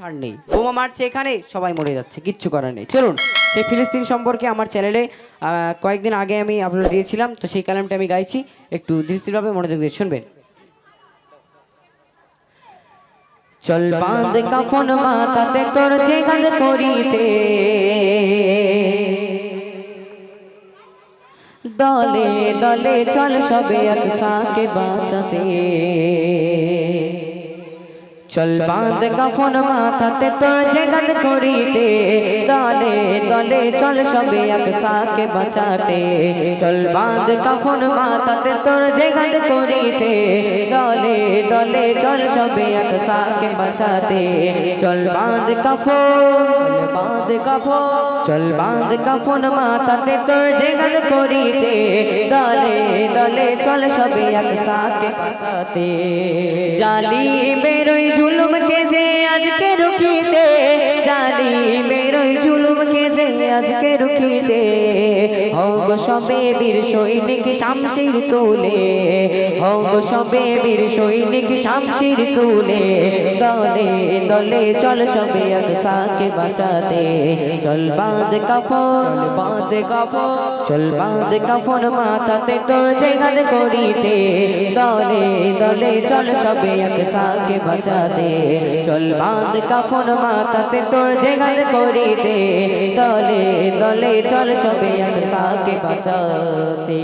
ছাড় নেই। বোমা মারছে এখানে সবাই মরে যাচ্ছে কিচ্ছু করার নেই। চলুন সেই ফিলিস্তিন সম্পর্কে আমার চ্যানেলে কয়েকদিন আগে আমি আপলোড দিয়েছিলাম তো সেই কালামটা আমি গাইছি। একটু দৃষ্টিভাবে মনোযোগ দিয়ে শুনবেন। চল বাঁধ কাফন মাথাতে তোর জেগাদ করিতে। দলে দলে চল সবে একসাথে বাঁচাতে। চল বাঁধ কাফন মাথাতে তোর জেগাদ করিতে। দলে দলে চল সবে একসাথে বাঁচাতে। চল বাঁধ কাফন মাথাতে তোর জেগাদ করিতে। দলে দলে চল সবে একসাথে বাঁচাতে। চল বাঁধ চল বাঁধ কাফন, চল বাঁধ কাফন মাথাতে তোর জেগাদ করিতে। দলে দলে চল সবে একসাথে বাঁচাতে। জালি বেরোই জুলুমকে যে আজকে রুখিতে জালি বেরোই জুলুমকে যে আজকে রুখিতে হোক সবে বীর সৈনিক শামশির তুলে হোক সবে বীর সৈনিক শামশির তুলে। দলে দলে চল সবে একসাথে বাঁচাতে, চল বাঁধ কাফন বাঁধ কাফন, চল বাঁধ কাফন মাথাতে তোর জেগাদ করিতে। দলে দলে চল সবে একসাথে বাঁচাতে, চল বাঁধ কাফন মাথাতে তোর জেগাদ করিতে। দলে দলে চল সবে একসাথে বাঁচাতে।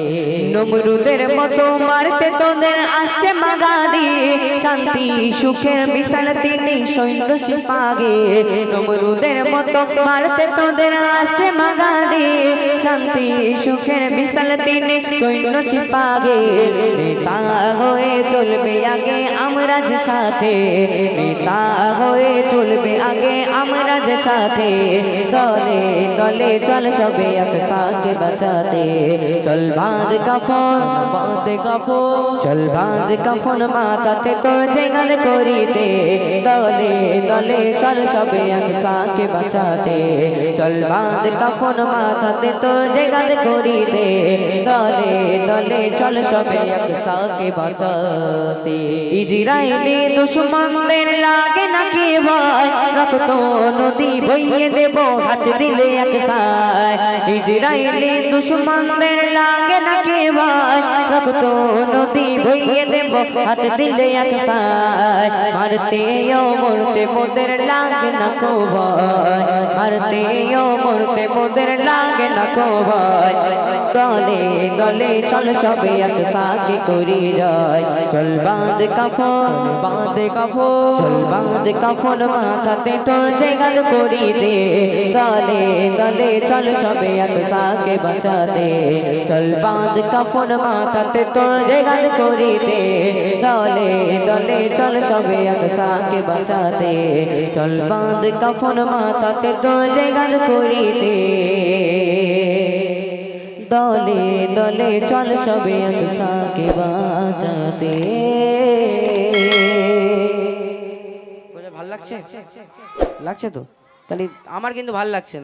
নমরুদের মতো মারতে তোদের আসছে মাগাদি। শান্তি, সুখের বিশাল তিনি সৈন্য সিপাগে নমরুদের মতো মারতে তোদের আসছে মাগাদি। শান্তি, সুখের বিশাল তিনি সৈন্য সিপাগে নেতা হয়ে চলবে আগে আমরা যে সাথে। নেতা হয়ে চলবে আগে আমরা যে সাথে। দলে দলে চল সবে একসাথে বাঁচাতে চল বাঁধ কাফন বাঁধ কাফন চল বাঁধ কাফন মাথাতে তোর জেগাল করিতে দলে দলে চল সবে একসাথে বাঁচাতে। চল বাঁধ কাফন মাথাতে তোর জেগাল করিতে। দলে দলে চল সবে একসাথে বাঁচাতে। ইজরাইলি দুশ্মনদের লাগে নাকি ভয়? রক্ত নদী বইয়ে দেব, হাত দিলে এক সায়। ইজরাইলি দুশ্মনদের লাগে নাকি ভয়? রক্ত নদী বইয়ে হাত দিলে এক সায়, মারতে ও মরতে মোদের লাগে না কো ভয়। মারতে ও মরতে মোদের লাগে না কো ভয়। দলে দলে চল সবে এক সাথে করি যায় চল বাঁধ কাফন বাঁধ কাফন, চল বাঁধ কাফন মাথাতে তোর জেগাল করিতে। দলে দলে চল সবে এক সাথে বাঁচাতে। চল বাঁধ কাফন মাথাতে তোর জেগাল করিতে। দলে দলে চল সবে এক সাথে বাঁচাতে। চল বাঁধ কাফন মাথাতে তোর জেগাল করিতে। দলে দলে চল সবে একসাথে বাঁচাতে। ভালো লাগছে? লাগছে তো? তাহলে আমার কিন্তু ভালো লাগছে।